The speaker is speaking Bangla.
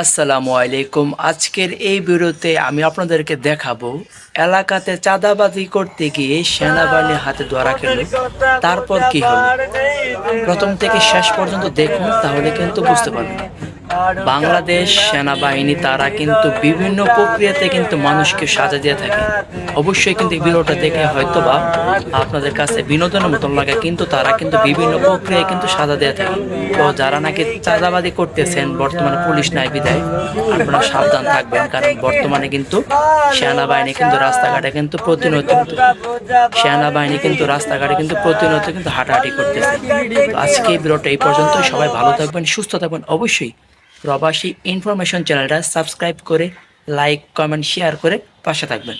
আসসালামু আলাইকুম। আজকের এই ভিডিওতে আমি আপনাদেরকে দেখাবো এলাকাতে চাঁদাবাজি করতে গিয়ে সেনাবাহিনীর হাতে ধরা খেল। তারপর কি হলো? প্রথম থেকে শেষ পর্যন্ত দেখুন, তাহলে কিন্তু বুঝতে পারবেন। বাংলাদেশ সেনাবাহিনী, তারা কিন্তু বিভিন্ন প্রক্রিয়াতে কিন্তু মানুষকে সাজা দিয়ে থাকে। অবশ্যই কিন্তু এই ভিডিওটা দেখে হয়তো বা আপনাদের কাছে বিনোদনের মতন লাগে, কিন্তু তারা কিন্তু বিভিন্ন প্রক্রিয়ায় কিন্তু সাজা দিয়ে থাকে। তো যারা নাকি চাঁদাবাদি করতেছেন, বর্তমানে পুলিশ নাই বিদায় আপনারা সাবধান থাকবেন, কারণ বর্তমানে কিন্তু সেনাবাহিনী কিন্তু রাস্তাঘাটে কিন্তু প্রতিনিয়ত সেনাবাহিনী কিন্তু রাস্তাঘাটে কিন্তু প্রতিনিয়ত কিন্তু হাঁটাহাঁটি করতেছে। আজকে এই ভিডিওটা এই পর্যন্ত সবাই ভালো থাকবেন, সুস্থ থাকবেন, অবশ্যই প্রবাসী ইনফরমেশন চ্যানেলটা সাবস্ক্রাইব করে লাইক কমেন্ট শেয়ার করে পাশে থাকবেন।